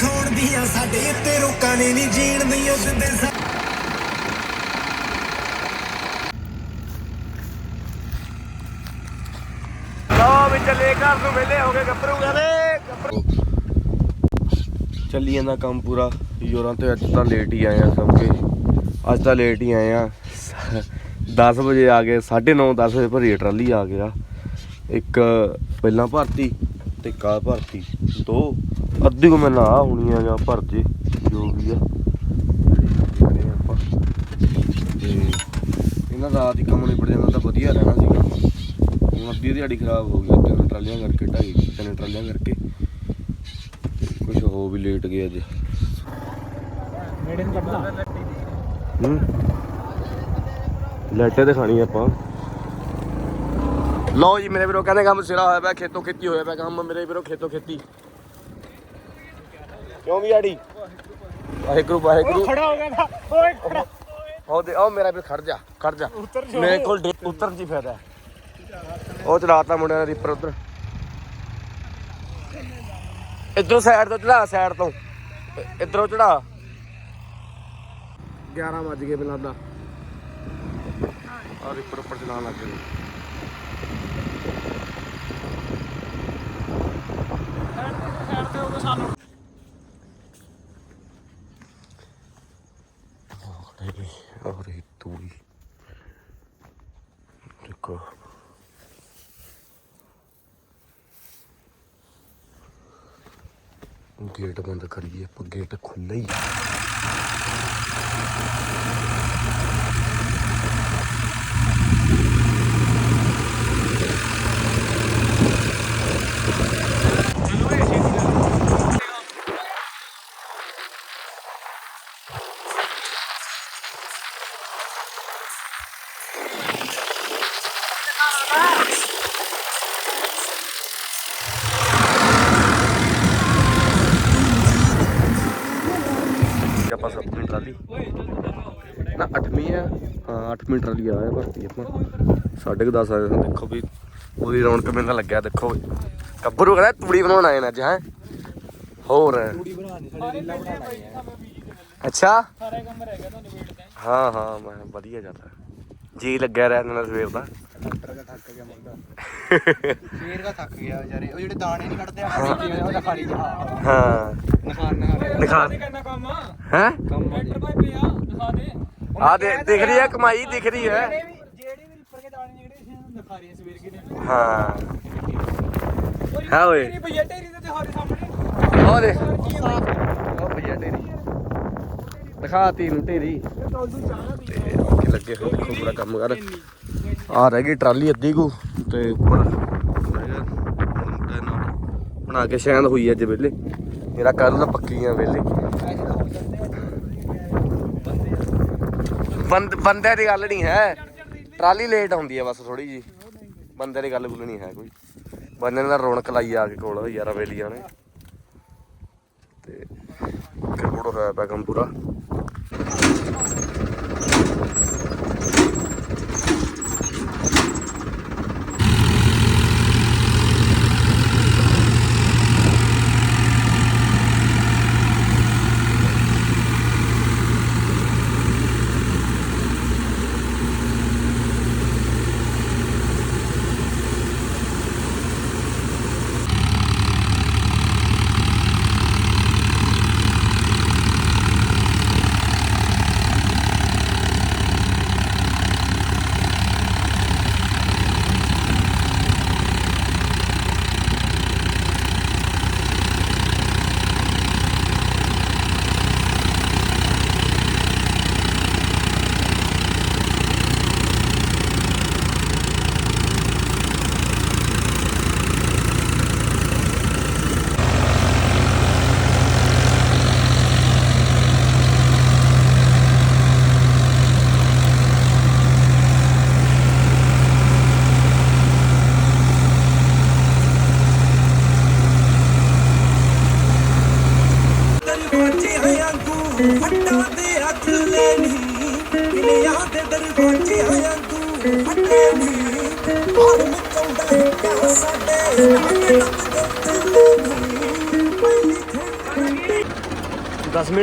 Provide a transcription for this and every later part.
ਦਿਖਾਉਣ ਦੀਆਂ ਸਾਡੇ ਉੱਤੇ ਰੋਕਾਂ ਨੇ ਨਹੀਂ ਜੀਣ ਦੀਆਂ ਸਿੱਧੇ ਸਾ- ਲਓ ਵੀ ਚੱਲੇ ਘਰ ਨੂੰ ਵਿਹਲੇ ਹੋ ਗਏ ਗੱਭਰੂ ਕਹਿੰਦੇ ਗੱਭਰੂ ਚੱਲੀ ਜਾਂਦਾ ਕੰਮ ਪੂਰਾ। ਯੋਰਾਂ ਤੇ ਅੱਜ ਤਾਂ ਲੇਟ ਹੀ ਆਏ ਆ ਸਭ ਕੇ। ਅੱਜ ਤਾਂ ਲੇਟ ਹੀ ਆਏ ਆ। 10 ਵਜੇ ਆ ਗਏ 9:30 10 ਵਜੇ ਭਰੀ ਟਰਾਲੀ ਆ ਗਿਆ। ਇੱਕ ਪਹਿਲਾਂ ਭਰਤੀ ਤੇ ਕਾ ਭਰਤੀ। ਦੋ ਅੱਧੀ ਕੋ ਮੈਂ ਨਾ ਹੋਣੀ ਆ ਜਾਂ ਭਰ ਜੇ, ਜੋ ਵੀ ਆ। ਜਿਹੜੇ ਆਪਾਂ ਤੇ ਇਹਨਾਂ ਦਾ ਰਾਤ ਕੰਮ ਨਿਬੜ ਜਾਂਦਾ ਤਾਂ ਵਧੀਆ ਰਹਿਣਾ ਸੀਗਾ। ਹੁਣ ਅੱਧੀ ਦਿਹਾੜੀ ਖਰਾਬ ਹੋ ਗਈ, ਤਿੰਨ ਟਰਾਲੀਆਂ ਕਰਕੇ, ਢਾਈ ਤਿੰਨ ਟਰਾਲੀਆਂ ਕਰਕੇ। ਕੁਝ ਹੋ ਵੀ ਲੇਟ ਗਏ ਅੱਜ। ਹੂੰ। ਲੈਟੇ ਤੇ ਖਾਣੀ ਆਪਾਂ। ਲਓ ਜੀ, ਮੇਰੇ ਵੀਰੋ ਕਹਿੰਦੇ ਕੰਮ ਸਿਰਾ ਹੋਇਆ ਪਿਆ, ਖੇਤੋਂ ਖੇਤੀ ਹੋਇਆ ਪਿਆ ਕੰਮ, ਮੇਰੇ ਵੀਰੋ ਖੇਤੋਂ ਖੇਤੀ। ਕਿਉਂ ਵੀ ਆੜੀ? ਵਾਹਿਗੁਰੂ ਵਾਹਿਗੁਰੂ। ਖੜਾ ਹੋ ਗਿਆ ਥਾ ਓਏ ਖੜਾ। ਉਹ ਦੇ ਉਹ ਮੇਰਾ ਵੀ ਖੜ ਜਾ ਖੜ ਜਾ। ਮੇਰੇ ਕੋਲ ਉਤਰਨ ਦੀ ਫਾਇਦਾ। ਉਹ ਚਲਾਤਾ ਮੁੰਡਿਆਂ ਨੇ ਰੀਪਰ ਉਧਰ। ਇਧਰੋਂ ਸਾਈਡ ਤੋਂ ਚੜਾ ਸਾਈਡ ਤੋਂ। ਇੱਧਰੋਂ ਚੜਾ। 11 ਵੱਜ ਗਏ ਬਿਨਾਂ ਦਾ। ਆ ਰੀਪਰ ਉੱਪਰ ਚਲਾਉਣ ਲੱਗ ਗਏ। ਅਰੇ ਤੂੰ ਹੀ ਦੇਖੋ ਗੇਟ ਬੰਦ ਕਰੀਏ ਆਪਾਂ ਗੇਟ ਖੁੱਲ੍ਹਾ ਹੀ ਹਾਂ 8ਵੀਂ ਟਰਾਲੀ ਆ ਹੈ ਭਰਤੀ ਆਪਾਂ। ਸਾਢੇ ਕੁ 10 ਆਏ ਦੇਖੋ ਵੀ ਪੂਰੀ ਰੌਣਕ ਮੇਲਾ ਲੱਗਿਆ ਦੇਖੋ ਕੱਬਰੂ ਕਹਿੰਦਾ ਤੂੜੀ ਬਣਾਉਣ ਆਏ ਨੇ ਅੱਜ ਹੈ? ਹੋਰ। ਅੱਛਾ? ਸਾਰੇ ਕੰਮ ਰਹਿ ਗਿਆ ਤੁਹਾਨੂੰ ਵੇਟ ਤੇ ਹਾਂ ਹਾਂ ਮੈਂ ਵਧੀਆ ਜਾਂਦਾ ਜੀ ਲੱਗਿਆ ਰਿਹਾ ਇਹਨਾਂ ਨਾਲ ਸਵੇਰ ਦਾ। ਡਾਕਟਰ ਦਾ ਥੱਕ ਗਿਆ ਮੁੰਡਾ। ਸ਼ੇਰ ਦਾ ਥੱਕ ਗਿਆ ਵਿਚਾਰੇ। ਉਹ ਜਿਹੜੇ ਦਾਣੇ ਨਹੀਂ ਕੱਢਦੇ ਆ ਉਹ ਖਾਲੀ ਜਾ। ਹਾਂ। ਨਖਾਨ ਦਿਖਾ ਨਹੀਂ ਕਰਨਾ ਕੰਮ ਹੈ? ਟਰੈਕਟਰ ਭਾਈ ਪਿਆ ਦਿਖਾ ਦੇ। ਆ ਦੇ ਦਿਖ ਰਹੀ ਹੈ ਕਮਾਈ ਦਿਖ ਰਹੀ ਹੈ। ਜਿਹੜੇ ਵੀ ਰਿਪਰ ਕੇ ਦਾਣੇ ਜਿਹੜੇ ਸੀ ਉਹਨੂੰ ਦਿਖਾ ਰਹੀ ਸਵੇਰ ਕੇ ਨੇ ਹਾਂ। ਹਾਂ ਓਏ। ਤੇਰੀ ਭਈਆ ਢੇਰੀ ਦੇ ਤੁਹਾਡੇ ਸਾਹਮਣੇ। ਉਹ ਦੇ ਉਹ ਭਈਆ ਢੇਰੀ। ਦਿਖਾਤੀ ਨੂੰ ਢੇਰੀ। ਤੇ ਔਖੇ ਲੱਗੇ ਹੋਏ ਦੇਖੋ ਪੂਰਾ ਕੰਮ ਕਰ। ਆ ਰਹਿ ਗਈ ਟਰਾਲੀ ਅੱਧੀ ਕੁ ਤੇ ਉੱਪਰ। ਬਣਾ ਕੇ ਸ਼ਾਇਦ ਹੋਈ ਅੱਜ ਵੇਲੇ। ਮੇਰਾ ਕੱਲ ਦਾ ਪੱਕੀਆਂ ਵੇਲੇ। ਬੰਦ ਬੰਦੇ ਦੀ ਗੱਲ ਨਹੀਂ ਹੈ। ਟਰਾਲੀ ਲੇਟ ਆਉਂਦੀ ਹੈ ਬਸ ਥੋੜੀ ਜੀ ਬੰਦੇ ਦੀ ਗੱਲ ਗੁੱਲ ਨਹੀਂ ਹੈ ਕੋਈ। ਬੰਦੇ ਨੇ ਤਾਂ ਰੌਣਕ ਲਾਈ ਆ ਕੇ ਕੋਲ ਯਾਰਾ ਵੇਲੀਆਂ ਨੇ। ਤੇ ਕਿਹੜਾ ਹੋਇਆ ਪਿਆ ਕੰਮ ਪੂਰਾ।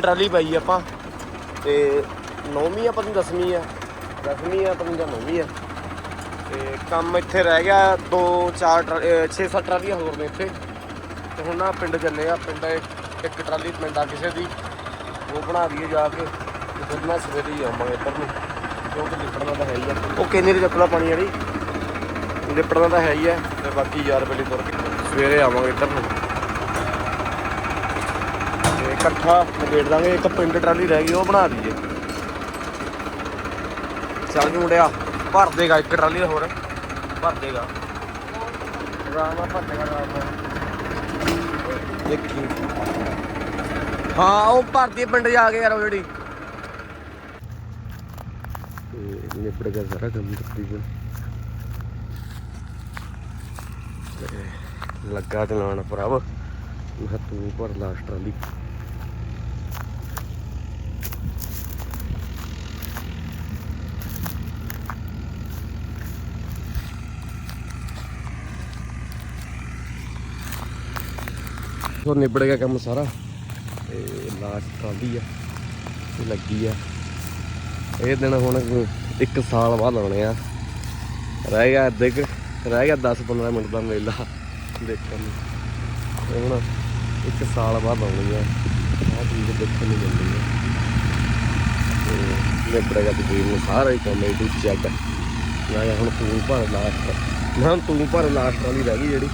ਟਰਾਲੀ ਪਾਈ ਆਪਾਂ। ਤੇ ਨੌਵੀਂ ਆ, ਪਤਾ ਨਹੀਂ 10ਵੀਂ ਆ। 10ਵੀਂ ਆ, ਪਤਾ ਨਹੀਂ ਜਾਂ ਨੌਵੀਂ ਆ। ਤੇ ਕੰਮ ਇੱਥੇ ਰਹਿ ਗਿਆ 2 4 6 7 ਟਰਾਲੀਆਂ ਹੋਰ ਨੇ ਇੱਥੇ। ਤੇ ਹੁਣ ਨਾ ਪਿੰਡ ਚੱਲੇ ਆ। ਪਿੰਡ ਇੱਕ ਟਰਾਲੀ ਪਿੰਡ ਆ ਕਿਸੇ ਦੀ। ਉਹ ਬਣਾ ਦਈਏ ਜਾ ਕੇ। ਤੇ ਫਿਰ ਮੈਂ ਸਵੇਰੇ ਹੀ ਆਵਾਂਗੇ ਇੱਧਰ ਨੂੰ। ਕਿਉਂਕਿ ਲਿਪੜਨਾ ਤਾਂ ਹੈ ਹੀ ਆ। ਉਹ ਕਿੰਨੇ ਦੀ ਚੱਕਲਾ ਪਾਣੀ ਵਾਲੀ? ਲਿਪੜਨਾ ਤਾਂ ਹੈ ਹੀ ਆ। ਤੇ ਬਾਕੀ ਯਾਰ ਬਲੀ ਤੁਰ ਕੇ ਸਵੇਰੇ ਆਵਾਂਗੇ ਇੱਧਰ ਨੂੰ। ਇਕੱਠਾ ਨਿਬੇੜ ਦਾਂਗੇ ਇੱਕ ਪਿੰਡ ਟਰਾਲੀ ਰਹਿ ਗਈ ਉਹ ਬਣਾ ਦਈਏ। ਚੱਲ ਜੀ ਮੁੰਡਿਆ ਭਰ ਦੇਗਾ ਇੱਕ ਟਰਾਲੀ ਦਾ ਹੋਰ ਭਰ ਦੇਗਾ। ਨਾਲ ਭਰ ਦੇਗਾ ਨਾਲ ਦੇਖੀ। ਹਾਂ ਉਹ ਭਰਦੀ ਹੈ ਪਿੰਡ ਜਾ ਕੇ ਯਾਰ ਉਹ ਜਿਹੜੀ। ਤੇ ਗਿਆ ਸਾਰਾ ਕੰਮ ਤਕਰੀਬਨ। ਲੱਗਾ ਚਲਾਉਣ ਭਰਾਵ। ਮੈਂ ਕਿਹਾ ਤੂੰ ਭਰ ਲਾਸਟ ਟਰਾਲੀ। ਉਹ ਨਿਬੜ ਗਿਆ ਕੰਮ ਸਾਰਾ। ਤੇ ਲਾਸਟ ਟਰਾਲੀ ਆ ਇਹ ਲੱਗੀ ਆ। ਇਹ ਦਿਨ ਹੁਣ ਇੱਕ ਸਾਲ ਬਾਅਦ ਆਉਣੇ ਆ। ਰਹਿ ਗਿਆ ਅੱਧੇ ਕੁ, ਰਹਿ ਗਿਆ 10 15 ਮਿੰਟ ਦਾ ਮੇਲਾ ਦੇਖਣ ਨੂੰ। ਹੁਣ ਇੱਕ ਸਾਲ ਬਾਅਦ ਆਉਣੀ ਆ। ਆਹ ਚੀਜ਼ ਦੇਖਣ ਨੂੰ ਮਿਲਣੀ ਆ। ਤੇ ਨਿਬੜ ਗਿਆ ਤਕਰੀਬਨ ਸਾਰਾ ਹੀ ਕੰਮ ਇਹ ਟੂ ਚੈੱਕ ਮੈਂ ਕਿਹਾ ਹੁਣ ਤੂੰ ਭਰ ਲਾਸਟ ਨਾ ਤੂੰ ਭਰ ਲਾਸਟ ਵਾਲੀ ਰਹਿ ਗਈ ਜਿਹੜੀ।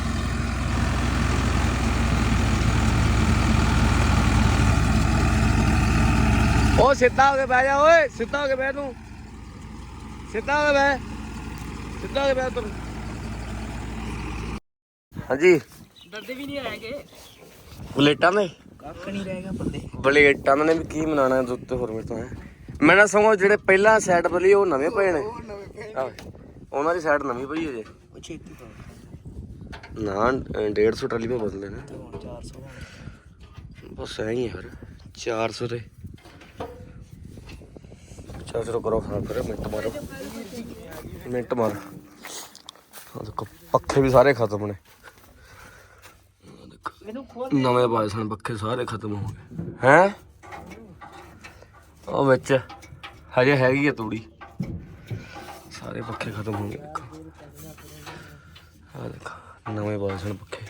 ਓ ਸਿੱਧਾ ਹੋ ਕੇ ਬਹਿ ਜਾ ਓਏ ਸਿੱਧਾ ਹੋ ਕੇ ਬਹਿ ਤੂੰ। ਸਿੱਧਾ ਹੋ ਕੇ ਬਹਿ। ਸਿੱਧਾ ਹੋ ਕੇ ਬਹਿ ਤੂੰ ਹਾਂਜੀ। ਡਰਦੇ ਵੀ ਨਹੀਂ ਆਏਗੇ ਬਲੇਟਾਂ ਦੇ ਕੱਖ ਨਹੀਂ ਰਹਿ ਗਿਆ ਬੰਦੇ। ਬਲੇਟਾਂ ਨੇ ਵੀ ਕੀ ਮਨਾਣਾ ਦੁੱਧ ਤੇ ਹੋਰ ਮੇਰੇ ਤੋਂ ਹੈ? ਮੈਂ ਨਾ ਸਮਝ ਜਿਹੜੇ ਪਹਿਲਾਂ ਸਾਈਡ ਬਲੀ ਉਹ ਨਵੇਂ ਪਏ ਨੇ। ਉਹਨਾਂ ਦੀ ਸਾਈਡ ਨਵੀਂ ਪਈ ਹੈ ਜੇ ਉਹ ਛੇਤੀ ਨਾ 150 ਟਰਾਲੀ ਮੇ ਬਦਲੇ ਨੇ। ਤੇ ਹੁਣ 400 ਬਸ ਐ ਹੀ ਹੈ ਫਿਰ 400 ਦੇ 400 ਕਰੋ ਹਾਂ ਫਿਰ, ਮਿੰਟ ਮਾਰੋ। ਮਿੰਟ ਮਾਰ। ਦੇਖੋ, ਪੱਖੇ ਵੀ ਸਾਰੇ ਖਤਮ ਨੇ। ਨਵੇਂ ਪਾਏ ਸਨ, ਪੱਖੇ ਸਾਰੇ ਖਤਮ ਹੋ ਗਏ। ਹੈ? ਉਹ ਵਿੱਚ ਹਜੇ ਹੈਗੀ ਆ ਤੂੜੀ। ਸਾਰੇ ਪੱਖੇ ਖਤਮ ਹੋ ਗਏ, ਦੇਖੋ। ਆਹ ਦੇਖੋ, ਨਵੇਂ ਪਾਏ ਸਨ, ਪੱਖੇ।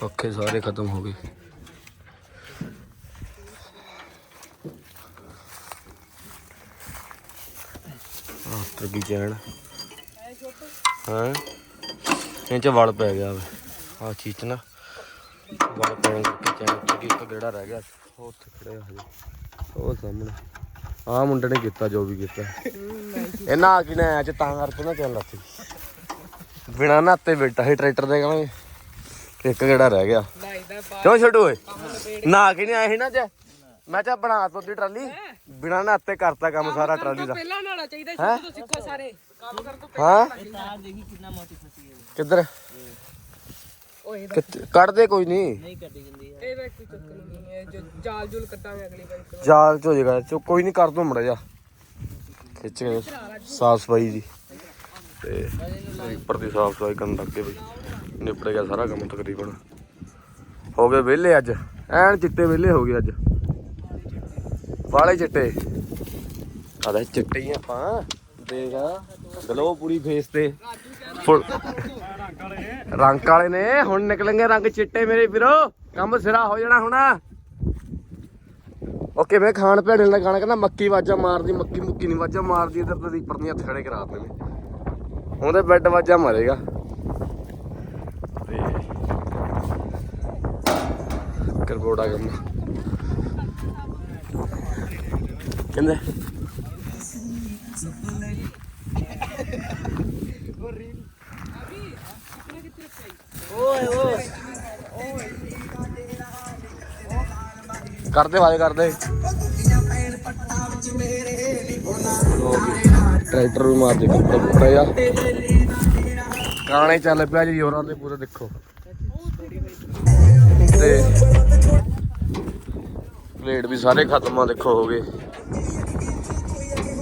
ਪੱਖੇ ਸਾਰੇ ਖਤਮ ਹੋ ਗਏ। ਤਰਗੀ ਚੈਨ। ਹਾਂ? ਇਹ ਚ ਵਲ ਪੈ ਗਿਆ ਵੇ। ਆਹ ਚੀਜ਼ 'ਚ ਨਾ। ਵਲ ਪੈਣ ਕਰਕੇ ਚੈਨ ਤਰਗੀ ਇੱਕ ਗੇੜਾ ਰਹਿ ਗਿਆ। ਉਹ ਉੱਥੇ ਖੜੇ ਆ ਹਜੇ। ਉਹ ਸਾਹਮਣੇ। ਆਹ ਮੁੰਡੇ ਨੇ ਕੀਤਾ ਜੋ ਵੀ ਕੀਤਾ। ਇਹਨਾਂ ਆ ਕੀ ਨਾ ਅੱਜ ਤਾਂ ਕਰਕੇ ਨਾ ਚੱਲ ਲੱਤੀ। ਬਿਨਾ ਨਾਤੇ ਬੈਠਾ ਸੀ ਟਰੈਕਟਰ ਦੇ ਕਹਿੰਦੇ ਇੱਕ ਗੇੜਾ ਰਹਿ ਗਿਆ। ਕਿਉਂ ਛੱਡੂ ਓਏ? ਨਾ ਕਿ ਨਹੀਂ ਆਏ ਸੀ ਨਾ ਜੇ ਮੈਂ ਚਾ ਬਣਾ ਤੋ ਦੀ ਟਰਾਲੀ। ਬਿਨਾ ਨਾਤੇ ਕਰਤਾ ਕੰਮ ਸਾਰਾ ਟਰਾਲੀ ਦਾ। ਪਹਿਲਾਂ ਨਾਲਾ ਚਾਹੀਦਾ ਸ਼ੁਰੂ ਤੋਂ ਸਿੱਖੋ ਸਾਰੇ। ਕੰਮ ਕਰਨ ਤੋਂ ਹਾਂ? ਤਾਰ ਦੇਖੀ ਕਿੰਨਾ ਮੋਟੀ ਫਸੀ ਹੈ। ਕਿੱਧਰ? ਓਏ ਕਿੱਥੇ- ਕੱਢ ਦੇ ਕੋਈ ਨਹੀਂ ਨਹੀਂ ਕੱਢੀ ਜਾਂਦੀ ਹੈ ਇਹਦਾ ਕੋਈ ਚੱਕਰ ਨਹੀਂ ਹੈ। ਜੋ ਜਾਲ ਜੁਲ ਕੱਟਾਂਗੇ ਅਗਲੀ ਵਾਰ ਜਾਲ ਚ ਹੋ ਜਾਏਗਾ। ਚੋ ਕੋਈ ਨਹੀਂ ਕਰ ਦੋ ਮੜਾ ਜਾ ਖਿੱਚ ਕੇ ਸਾਫ਼ ਸਫ਼ਾਈ ਦੀ। ਤੇ ਉੱਪਰ ਦੀ ਸਾਫ਼ ਸਫ਼ਾਈ ਕਰਨ ਲੱਗੇ ਬਈ ਨਿਪਟ ਗਿਆ ਸਾਰਾ ਕੰਮ ਤਕਰੀਬਨ। ਹੋ ਗਏ ਵਿਹਲੇ ਅੱਜ। ਐਨ ਚਿੱਟੇ ਵਿਹਲੇ ਹੋ ਗਏ ਅੱਜ। ਵਾਲੇ ਚਿੱਟੇ। ਆਦੇ ਚਿੱਟੇ ਹੀ ਆਪਾਂ। ਦੇਖ ਗਲੋ ਪੂਰੀ ਫੇਸ ਤੇ। ਰੰਗ ਕਾਲੇ ਨੇ। ਹੁਣ ਨਿਕਲਣਗੇ ਰੰਗ ਚਿੱਟੇ ਮੇਰੇ ਵੀਰੋ। ਕੰਮ ਸਿਰਾ ਹੋ ਜਾਣਾ ਹੁਣ। ਉਹ ਕਿਵੇਂ ਖਾਣ ਭੇੜੇ ਦਾ ਗਾਣਾ ਕਹਿੰਦਾ ਮੱਕੀ ਵਾਜਾ ਮਾਰਦੀ ਮੱਕੀ ਮੁੱਕੀ ਨਹੀਂ ਵਾਜਾ ਮਾਰਦੀ ਇਧਰ ਤੇ ਰੀਪਰ ਦੀਆਂ ਹੱਥ ਖੜੇ ਕਰਾ ਦਿੰਦੇ ਨੇ। ਉਹਦੇ ਬੈੱਡ ਵਾਜਾ ਮਾਰੇਗਾ। ਕਰਬੋੜਾ ਕੰਮ। ਕਹਿੰਦੇ ਕਰਦੇ ਵਾਲੇ ਕਰਦੇ ਟਰੈਕਟਰ ਵੀ ਮਾਰ ਦੇ ਕੱਪੜਾ ਕੁੱਪੜਾ ਜਾ ਗਾਣੇ ਚੱਲ ਪਿਆ ਜੀ ਹੋਰਾਂ ਦੇ ਪੂਰੇ ਦੇਖੋ ਤੇ ਪਲੇਟ ਵੀ ਸਾਰੇ ਖਤਮ ਆ ਦੇਖੋ ਹੋ ਗਏ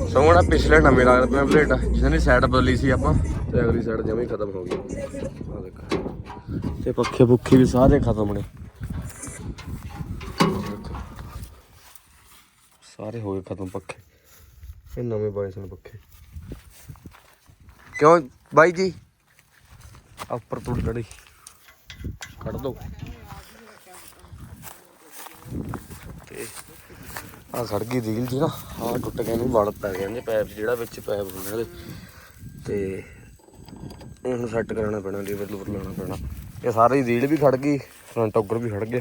ਸੋਹਣਾ ਪਿਛਲੇ ਨਵੇਂ ਲੱਗਦੇ ਪਿਆ ਪਲੇਟ ਜਿਹਨਾਂ ਦੀ ਸਾਈਡ ਬਦਲੀ ਸੀ ਆਪਾਂ, ਤੇ ਅਗਲੀ ਸਾਈਡ ਜਮੇ ਹੀ ਖਤਮ ਹੋ ਗਈ। ਆ ਦੇਖੋ। ਤੇ ਪੱਖੇ ਪੁੱਖੇ ਵੀ ਸਾਰੇ ਖਤਮ ਨੇ। ਸਾਰੇ ਹੋ ਗਏ ਖਤਮ ਪੱਖੇ। ਇਹ ਨਵੇਂ ਬਾਇਸਨ ਪੱਖੇ। ਕਿਉਂ ਬਾਈ ਜੀ? ਆਹ ਉੱਪਰ ਤੁੜ ਕੜੀ ਕੱਢ ਦੋ। ਤੇ ਆ ਸੜ ਗਈ ਰੀਲ ਜੀ ਨਾ ਆ ਟੁੱਟ ਗਏ ਨੂੰ ਵੜ ਪੈ ਗਏ ਨੇ ਪੈਪ ਜਿਹੜਾ ਵਿੱਚ ਪੈਪ ਹੁੰਦੇ ਨੇ ਤੇ ਇਹ ਹੁਣ ਸੈੱਟ ਕਰਾਉਣਾ ਪੈਣਾ ਲੀਵਰ ਲੂਵਰ ਲਾਉਣਾ ਪੈਣਾ। ਇਹ ਸਾਰੀ ਰੀਲ ਵੀ ਖੜ ਗਈ ਫਰੰਟ ਔਗਰ ਵੀ ਖੜ ਗਿਆ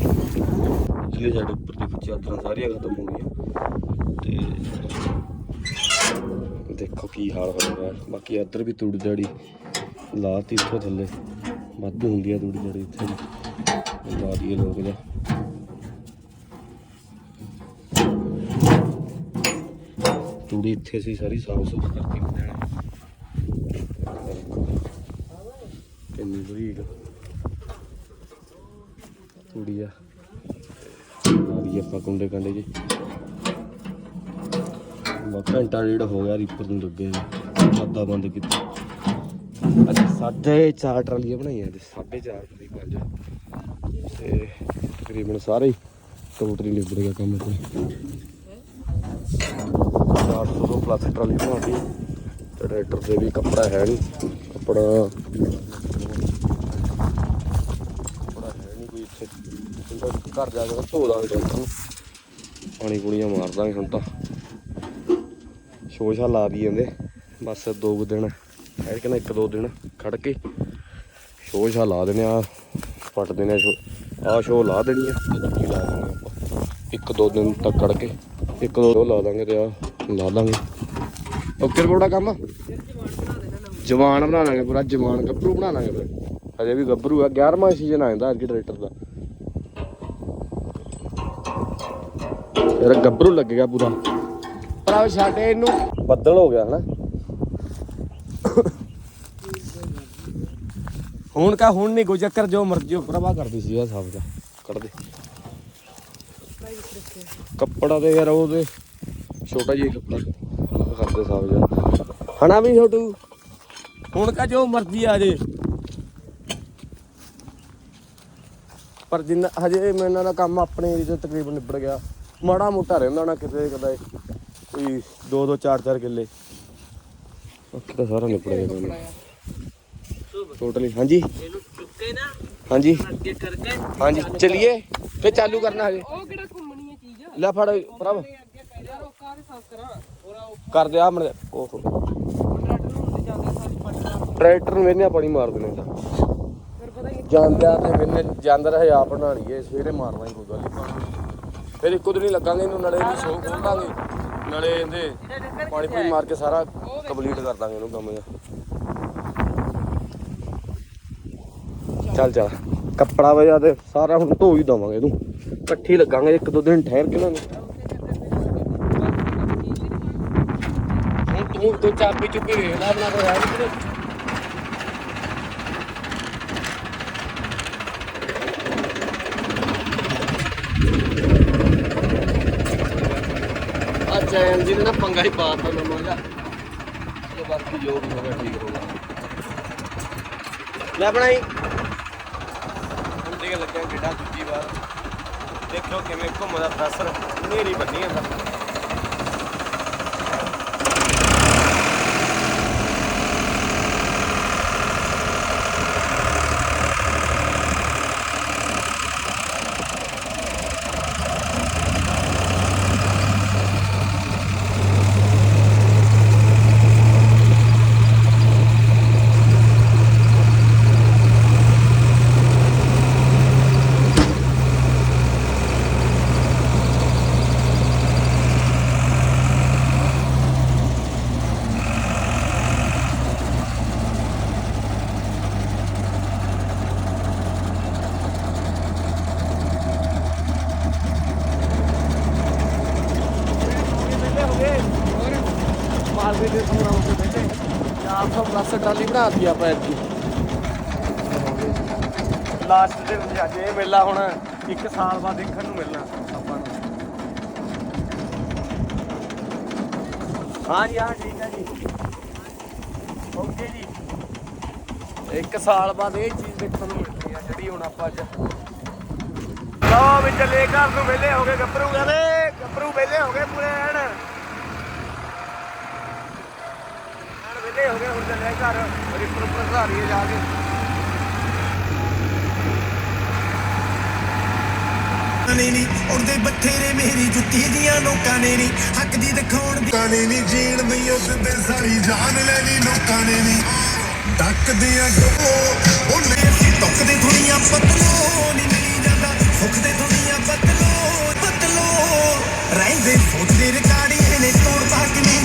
ਪਿਛਲੇ ਸਾਡੇ ਉੱਪਰ ਸਾਰੀਆਂ ਖਤਮ ਹੋ ਗਈਆਂ। ਤੇ ਦੇਖੋ ਕੀ ਹਾਲ ਹੋਇਆ। ਹੈ ਬਾਕੀ ਇੱਧਰ ਵੀ ਤੂੜੀ ਦਾੜੀ ਲਾਤੀ ਇੱਥੋਂ ਥੱਲੇ। ਵੱਧ ਹੁੰਦੀ ਆ ਤੂੜੀ ਦਾੜੀ ਇੱਥੇ ਲਾ ਦਈਏ ਲੋਕ ਦਾ ਤੂੜੀ ਇੱਥੇ ਸੀ, ਸਾਰੀ ਸਾਫ਼ ਸੁਥ ਕਰਕੇ ਹੁੰਦੇ ਨੇ ਕਿੰਨੀ ਬਰੀਕ ਤੂੜੀ ਆ ਆ ਵੀ ਆਪਾਂ ਕੁੰਡੇ ਕੰਡੇ ਜੀ। ਬਾ ਘੰਟਾ ਡੇਢ ਹੋ ਗਿਆ ਰੀਪਰ ਨੂੰ ਲੱਗੇ ਖਾਤਾ ਬੰਦ ਕੀਤਾ। ਅੱਜ ਸਾਢੇ ਚਾਰ ਟਰਾਲੀਆਂ ਬਣਾਈਆਂ ਤੇ ਸਾਢੇ ਚਾਰ ਦੀ ਪੰਜ ਤੇ ਤਕਰੀਬਨ ਸਾਰੇ ਹੀ ਟੋਟਲੀ ਗਿਆ ਕੰਮ ਤੇ 400 ਤੋਂ ਪਲੱਸ ਟਰਾਲੀ ਬਣਾਤੀ। ਤੇ ਟਰੈਕਟਰ ਤੇ ਵੀ ਕੱਪੜਾ ਹੈ ਨਹੀਂ। ਕੱਪੜਾ ਕੱਪੜਾ ਹੈ ਨਹੀਂ ਕੋਈ ਇੱਥੇ। ਘਰ ਜਾ ਕੇ ਧੋ ਦਾਂਗੇ ਟਰੈਕਟਰ ਨੂੰ। ਪਾਣੀ ਪੂਣੀਆਂ ਮਾਰ ਦਾਂਗੇ ਹੁਣ ਤਾਂ। ਸ਼ੋਸ਼ਾ ਲਾ ਦੀ ਜਾਂਦੇ ਬਸ ਦੋ ਕੁ ਦਿਨ ਹੈ ਕਿ ਇੱਕ ਦੋ ਦਿਨ ਖੜ ਕੇ ਸ਼ੋਸ਼ਾ ਲਾ ਦੇਣੇ ਆ ਪੱਟ ਦੇਣੇ ਆ ਸ਼ੋ ਲਾ ਦੇਣੀ ਆ। ਲਾ ਦੇਣੀ ਆਪਾਂ? ਇੱਕ ਦੋ ਦਿਨ ਤੱਕ ਖੜ ਕੇ ਇੱਕ ਦੋ ਉਹ ਲਾ ਦਾਂਗੇ ਤੇ ਆ ਲਾ ਦਾਂਗੇ। ਓਕੇ ਰਿਪੋਰਟਾ ਕੰਮ? ਜਵਾਨ ਬਣਾ ਲਾਂਗੇ ਪੂਰਾ ਜਵਾਨ ਗੱਭਰੂ ਬਣਾ ਲਾਂਗੇ ਫਿਰ। ਅਜੇ ਵੀ ਗੱਭਰੂ ਆ 11ਵਾਂ ਸੀਜ਼ਨ ਆ ਜਾਂਦਾ ਅੱਜ ਟਰੈਕਟਰ ਦਾ। ਯਾਰ ਗੱਭਰੂ ਲੱਗੇਗਾ ਪੂਰਾ। ਪਰ ਆ ਛਾਟੇ ਇਹਨੂੰ। ਬੱਦਲ ਹੋ ਗਿਆ ਹਨਾ। ਹੁਣ ਕਾ ਹੁਣ ਨਹੀਂ ਕੋਈ ਚੱਕਰ ਜੋ ਮਰਜ਼ੀ ਹੋ ਪ੍ਰਭਾ ਕਰਦੀ ਸੀ ਆ ਸਭ ਦਾ। ਕੱਢ ਦੇ। ਕੱਪੜਾ ਤੇ ਯਾਰ ਉਹ ਤੇ ਛੋਟਾ ਜਿਹਾ ਕੱਪੜਾ। ਕਰਦੇ ਸਭ ਜਾ ਹਣਾ ਵੀ ਛੋਟੂ? ਹੁਣ ਕਾ ਜੋ ਮਰਜ਼ੀ ਆ ਜੇ। ਪਰ ਜਿੰਨਾ ਹਜੇ ਮੇਰੇ ਦਾ ਕੰਮ ਆਪਣੇ ਏਰੀਏ 'ਚ ਤਕਰੀਬਨ ਨਿਬੜ ਗਿਆ। ਮਾੜਾ ਮੋਟਾ ਰਹਿੰਦਾ ਨਾ ਕਿਤੇ ਕਦੇ ਕੋਈ 2 2 4 4 ਕਿੱਲੇ। ਬਾਕੀ ਤਾਂ ਸਾਰਾ ਨਿਬੜ ਗਿਆ ਕੰਮ। ਟੋਟਲੀ ਹਾਂਜੀ। ਇਹਨੂੰ ਚੁੱਕੇ ਨਾ ਹਾਂਜੀ। ਅੱਗੇ ਕਰਕੇ ਹਾਂਜੀ ਚਲਿਏ। ਫੇ ਚਾਲੂ ਕਰਨਾ ਹਜੇ। ਉਹ ਕਿਹੜਾ ਘੁੰਮਣੀ ਹੈ ਚੀਜ਼ ਲੈ ਫੜ ਪ੍ਰਭ ਉਹ ਕਰਾਂ ਉਹ ਦੇ ਆ ਮੜ ਓਹੋ ਟਰੈਕਟਰ ਨੂੰ ਵੇਨੇ ਪਾਣੀ ਮਾਰ ਦੇਣੇ ਤਾਂ। ਫਿਰ ਪਤਾ ਹੀ ਜਾਂਦਿਆਂ ਤੇ ਵੇਨੇ ਜਾਂਦਾ ਰਹੇ ਆ ਬਣਾ ਲਈਏ ਸਵੇਰੇ ਮਾਰਨਾ ਹੀ ਕੋਈ ਗੱਲ ਨਹੀਂ ਫਿਰ ਇੱਕੋ ਦਿਨ ਹੀ ਲੱਗਾਂਗੇ ਇਹਨੂੰ, ਨਾਲੇ ਇਹਦੀ ਸ਼ੋਅ ਖੋਲ ਦਾਂਗੇ ਨਾਲੇ ਇਹਦੇ ਪਾਣੀ ਪੂਣੀ ਮਾਰ ਕੇ ਸਾਰਾ ਕੰਪਲੀਟ ਕਰ ਦਾਂਗੇ ਇਹਨੂੰ ਕੰਮ ਦਾ ਚੱਲ ਚੱਲ। ਕੱਪੜਾ ਵਜਾ ਤੇ ਸਾਰਾ ਹੁਣ ਧੋ ਹੀ ਦਵਾਂਗੇ ਇਹਨੂੰ। ਇਕੱਠੀ ਲੱਗਾਂਗੇ, ਇੱਕ ਦੋ ਦਿਨ ਠਹਿਰ ਕੇ ਨਾ ਹੁਣ ਤੂੰ ਤੂੰ ਚਾਬੀ ਚੁੱਪੀ ਵੇਖ ਲੈ ਆਪਣਾ ਕੋਈ ਹੈ ਨਹੀਂ ਚੈਨ ਜੀ ਨੇ ਨਾ ਪੰਗਾ ਹੀ ਪਾਤਾ ਮੈਨੂੰ ਬਾਕੀ ਜੋ ਵੀ ਹੋਗਾ ਠੀਕ ਹੋਗਾ ਲੈ ਬਣਾਈ। ਹੁਣ ਦੇਖ ਲੱਗਿਆ ਕਿੱਡਾ ਦੂਜੀ ਵਾਰ। ਦੇਖਿਓ ਕਿਵੇਂ ਘੁੰਮਦਾ ਪ੍ਰੈਸਰ ਨੇਰੀ ਬੰਨੀ ਜਾਂਦਾ। 10 ਟਰਾਲੀ ਬਣਾਤੀ ਆਪਾਂ ਐਤਕੀ ਲਾਸਟ ਦੇ ਵਿੱਚ ਅੱਜ ਇਹ ਮੇਲਾ ਹੁਣ 1 ਸਾਲ ਬਾਅਦ ਦੇਖਣ ਨੂੰ ਮਿਲਣਾ ਆਪਾਂ ਨੂੰ। ਹਾਂ ਜੀ, ਹਾਂ, ਠੀਕ ਹੈ ਜੀ। ਓਕੇ ਜੀ। ਇੱਕ ਸਾਲ ਬਾਅਦ ਇਹ ਚੀਜ਼ ਦੇਖਣ ਨੂੰ ਮਿਲਣੀ ਆ ਜਿਹੜੀ ਹੁਣ ਆਪਾਂ ਅੱਜ ਲਓ ਵੀ ਚੱਲੇ, ਘਰ ਨੂੰ ਵਿਹਲੇ ਹੋ ਗਏ, ਗੱਭਰੂ ਕਹਿੰਦੇ, ਗੱਭਰੂ ਵਿਹਲੇ ਹੋ ਗਏ ਪੂਰੇ ਐਨ ਵਿਹਲੇ ਹੋ ਗਏ, ਹੁਣ ਚੱਲੇ ਘਰ। ਰਿਪਰ ਉੱਪਰ ਘਰਾਰੀਏ ਜਾ ਕੇ। ਨੇ ਨਹੀਂ, ਉੜਦੇ ਬਥੇਰੇ ਮੇਰੀ ਜੁੱਤੀ ਦੀਆਂ ਲੋਕਾਂ ਨੇ ਨਹੀਂ ਹੱਕ ਦੀ ਦਿਖਾਉਣ ਦੀ ਕਾਨੇ ਨਹੀਂ ਜੀਣ ਨਹੀਂ ਉਸ ਤੇ ਸਾਰੀ ਜਾਨ ਲੈਣੀ ਲੋਕਾਂ ਨੇ ਨਹੀਂ ਡੱਕਦੇ ਆ ਗੋ ਉਹਨੇ ਅਸੀਂ ਤੱਕਦੇ ਦੁਨੀਆ ਪਤਲੋ ਨਹੀਂ ਮਿਲੀ ਜਾਂਦਾ ਫੁੱਕਦੇ ਦੁਨੀਆ ਪਤਲੋ ਪਤਲੋ। ਰਹਿੰਦੇ ਫੋਟਦੇ ਰਿਕਾਰਡੀਆਂ ਨੇ ਤੋੜ ਤੱਕ ਨਹੀਂ